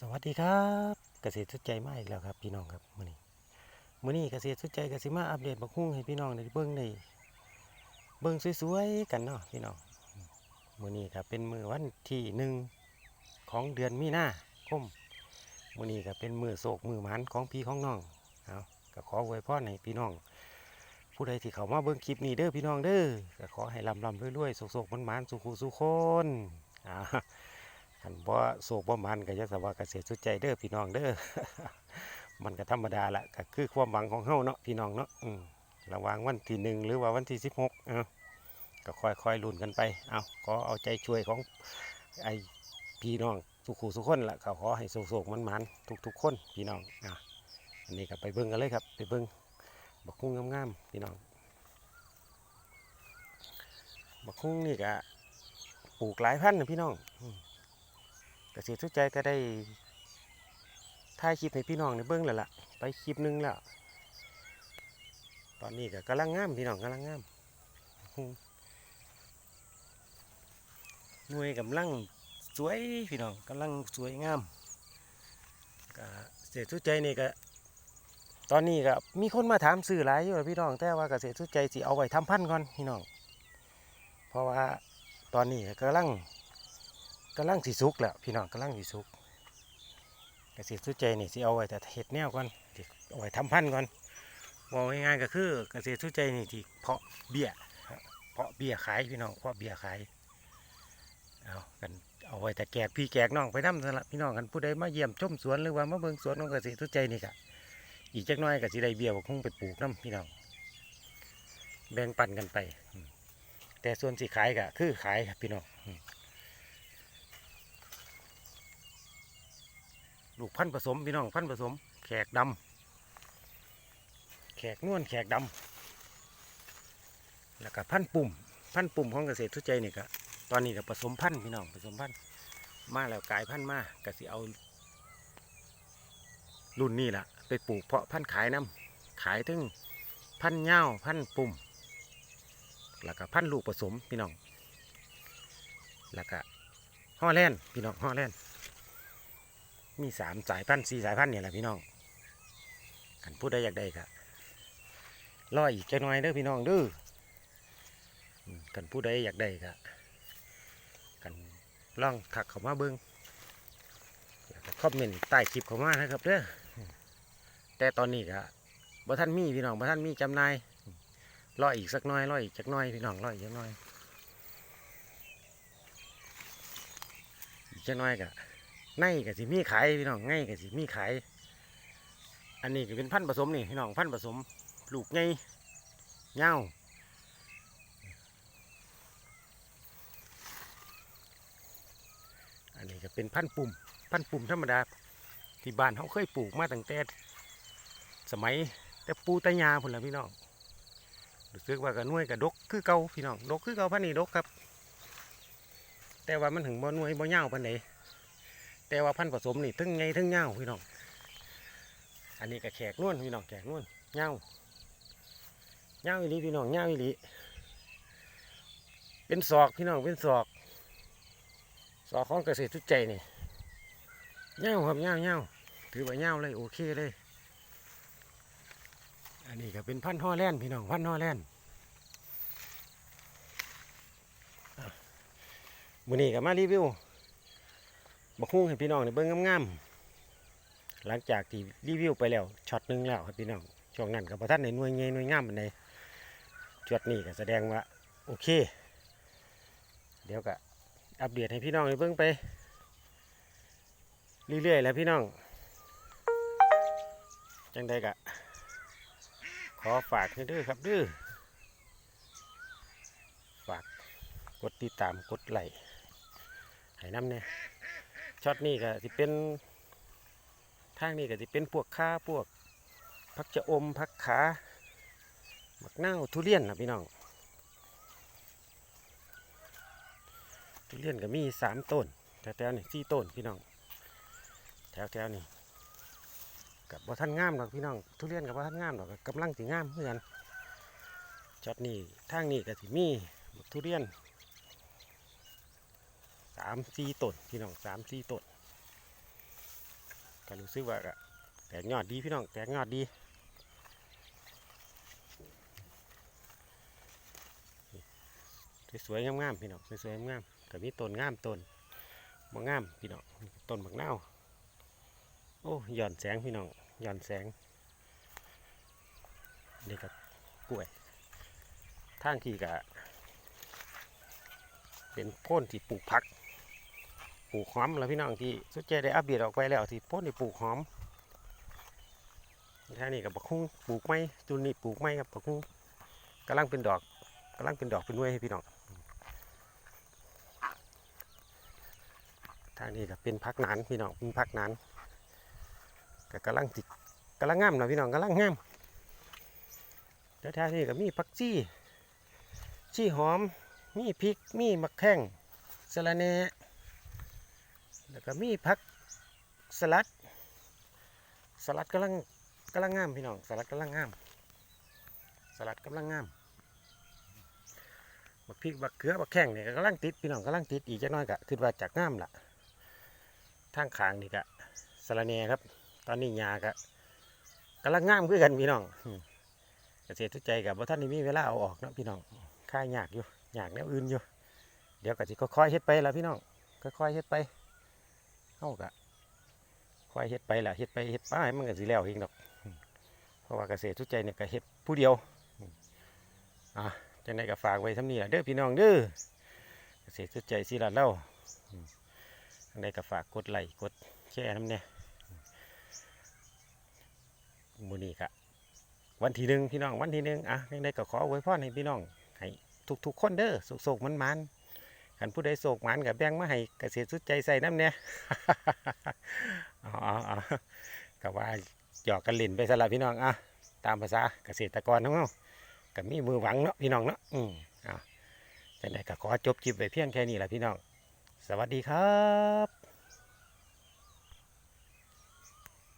สวัสดีครับเกษตรสุดใจมาอีกแล้วครับพี่น้องครับมื้อนี้มื้อนี้เกษตรสุดใจก็สิมาอัปเดตบักฮุ่งให้พี่น้องได้เบิ่งได้เบิ่งสวยๆกันเนาะพี่น้องมื้อนี้ก็เป็นมื้อวันที่หนึ่งของเดือนมีนาคมมื้อนี้ก็เป็นมื้อโศกมื้อหมานของพี่ของน้องเอาก็ขออวยพรให้พี่น้อง ผู้ใดที่เขามาเบิ่งคลิปนี้เด้อพี่น้องเด้อก็ขอให้ลำลำรวยๆโศกๆหมานสุขุสุขคนอ่า คันบ่โศกบ่มันก็จะสว่าเกษตรสุดใจเด้อพี่น้องเด้อมันก็ธรรมดาละก็คือความหวังของเฮาเนาะพี่น้องเนาะระว่างวันที่หนึ่งหรือว่าวันที่สิบหกเอาก็ค่อยๆลุ้นกันไปเอาขอเอาใจช่วยของไอ้พี่น้องทุกคู่ทุกคนละก็ขอให้โศกมันมันๆทุกๆคนพี่น้องอะอันนี้ก็ไปเบิ่งกันเลยครับ ไปเบิ่งบักคุ้งงามๆพี่น้องบักคุ้งนี่ก็ปลูกหลายพันนะพี่น้องอ กษตรสุดใจก็ได้ถ่ายคลิปให้พี่น้องในเบิ้องแล้วล่ะ ไปคลิปหนึงแล้ว ตอนนี้ก็กำลังงามพี่น้องกำลังงามหน่วยกำลังสวยพี่น้องกำลังสวยงามก็เกษตรสุใจนี่ก็ ตอนนี้ก็มีคนมาถามสื่อหลายอยู่พี่น้องแต่ว่าเกษตรสุใจสิเอาไว้ทำพันธุ์ก่อนพี่น้อง เพราะว่าตอนนี้ก็กำลัง กำลังสิสุกแล้วพี่น้องกำลังสิสุกเกษตรสุดใจนี่สิเอาไว้แต่เห็ดแนวก่อนเอาไว้ทำพันธุ์ก่อนบอกง่ายๆก็คือเกษตรสุดใจนี่ที่เพาะเบี้ยเพาะเบี้ยขายพี่น้องเพาะเบี้ยขายเอากันเอาไว้แต่แกกพี่แกกน้องไปทำสละพี่น้องกันผู้ใดมาเยี่ยมชมสวนหรือว่ามาเบิ่งสวนของเกษตรสุดใจนี่ก็อีกจักหน้อยก็สิไดเบี้ยคงไปปลูกน้ำพี่น้องแบ่งปันกันไป แต่ส่วนสิขายก็คือขายครับพี่น้อง ลูกพันผสมพี่น้องพันผสม แขกดำแขกนวลแขกดำแล้วก็พันปุ่ม พันปุ่มของเกษตรทุใจนี่ก็ตอนนี้ก็ผสมพันพี่น้องผสมพันมาแล้วกลายพันมาก็สิเอา รุ่นนี้ล่ะ ไปปลูกเพาะพันขายน้ำขายถึงพันเง่าพันปุ่ม แล้วก็พันลูกผสมพี่น้อง แล้วก็ฮอแลนด์พี่น้องฮอแลนด์ มีสามสายพันธุ์สี่สายพันธุ์เนี่ยแหละพี่น้องกันพูดได้อยากได้ครับรออีกจะน้อยเด้อพี่น้องเด้อกันพูดได้อยากได้ครับกันลองถักเข้ามาเบิ้งแล้วก็คอมเมนต์ใต้คลิปเข้ามานะครับเด้อแต่ตอนนี้ครับบ่ท่านมีพี่น้องบ่ท่านมีจำนายรออีกสักหน้อยรออีกจักหน้อยพี่น้องรออีกจักหน้อยอีกจักหน้อยกะ ในกับสิมีขายพี่น้องไงกับสิมีขาย อันนี้ก็เป็นพันธุ์ผสมนี่พี่น้องพันธุ์ผสมลูกไงเงาอันนี้ก็เป็นพันธุ์ปุ่ม พันธุ์ปุ่มธรรมดา ที่บ้านเขาเคยปลูกมาตั้งแต่สมัยแต่ปูตายาพุ่นละพี่น้องรู้สึกว่ากับน่วยกับดกคือเก่าพี่น้องดกคือเก่าพันธุ์นี้ดกครับ แต่ว่ามันถึงบ่หน่วยบ่เงาพันไหน แต่ว่าพันผสมนี่ทึ่งไงทึ่งเงาพี่น้อง อันนี้ก็แขกนวลพี่น้องแขกนวลเงาเงาอีหลีพี่น้องเงาอีหลีเป็นศอกพี่น้องเป็นศอกศอกของเกษตรทุกใจนี่เงาครับเงาเงาถือว่าเงาเลยโอเคเลย อันนี้ก็เป็นพันธุ์ฮอแลนด์พี่น้องพันธุ์ฮอแลนด์อะมื้อนี้ก็มารีวิว บักฮุ้งให้พี่น้องในเบิ้งงามๆหลังจากที่รีวิวไปแล้วช็อตหนึ่งแล้วครับพี่น้องช่วงนั้นกับประทัดในหน่วยเงยหน่วยงามเป็นในช็อตนี้ก็แสดงว่าโอเค เดี๋ยวก็อัปเดตให้พี่น้องในเบิ้งไป เรื่อยๆแล้วพี่น้องจังใดกะขอฝากให้ด้อครับด้อฝากกดติดตามกดไลค์ให้น้ำเนี่ย ช็อตนี้ก็จะเป็นทางนี้ก็จะเป็นพวกข้าพวกพักจะอมพักขาหมักเน่าทุเรียนนะพี่น้อง ทุเรียนก็มีสามต้นแถวๆนี่สี่ต้นพี่น้อง แถวๆนี่กับว่าท่านงามหรอกพี่น้อง ทุเรียนกับว่าท่านงามหรอกกำลังสิงามเหมือนกันช็อตนี้ทางนี้ก็สิมีทุเรียนามสี่ต้นพี่น้องสามสี่ต้นก็รู้สึกว่าแตกยอดดีพี่น้องแตกยอดดีสวยๆงามๆพี่น้องสวยๆงามๆก็มีต้นงามต้นบ่งงามพี่น้องต้นบักนาโอ้หย่อนแสงพี่น้องหย่อนแสงนี่ก็กล้วยทางที่ก็เป็นโพ่นที่ปลูกผัก ปลูกหอมแล้วพี่น้องที่สุดใจได้อัปเดตออกไปแล้วที่พ่นที่ปลูกหอมท่านี้กับบักคุ้งปลูกไม้จุนนี่ปลูกไม้ครับบักคุ้งกำลังเป็นดอกกำลังเป็นดอกเป็นหน่วยให้พี่น้องทางนี้ก็เป็นพักนานพี่น้องเป็นพักนานก็กำลังติดกำลังงามนะพี่น้องกำลังงามแล้วท่างนี้ก็มีผักจี้จี้หอม มีพริก มีมะแข้งสะระแหน่ แล้วก็มีผักสลัด สลัดกำลังกำลังงามพี่น้อง สลัดกำลังงาม สลัดกำลังงามบักพริกบักเขือบักแข้งเนี่ยกำลังติดพี่น้องกำลังติดอีกจะน้อยกะคือว่าจากงามละทางขางนี่กะสะระแหน่ครับ ตอนนี้หญ้ากะกำลังงามคือกันพี่น้องเกษตรทุกใจกับว่าท่านนี่มีเวลาเอาออกนะพี่น้องค่ายยากอยู่ยากแนวอื่นอยู่ เดี๋ยวก็สิค่อยๆเฮ็ดไปละพี่น้องค่อยๆเฮ็ดไป เฮากะค่อยเฮ็ดไปล่ะเฮ็ดไปเฮ็ดไปมันก็สิแล้วเองดอก เพราะว่าเกษตรทุกใจเนี่ยก็เฮ็ดผู้เดียวอะจังไดก็ฝากไว้ทำนี้ล่ะเด้อพี่น้องเด้อเกษตรทุกใจสิล่ะเล่าจังไดก็ฝากกดไลค์กดแชร์นำเนี่ยมื้อนี้ก็วันที่หนึ่งพี่น้องวันที่หนึ่งอะจังไดก็ขออวยพรให้พี่น้องให้ทุกๆคนเด้อสุขๆมันๆ กันผู้ใดโศกหมานกับแบ่งมาให้เกษตรสุดใจใส่น้ำเนี่ยอ๋ออ๋อก็ว่าหยอกกันเล่นไปสละพี่น้องอะตามภาษาเกษตรกรของเราก็มีมือหวังเนาะพี่น้องเนาะอืมอะจังไดก็ขอจบคลิปไปเพียงแค่นี้แหละพี่น้อง สวัสดีครับ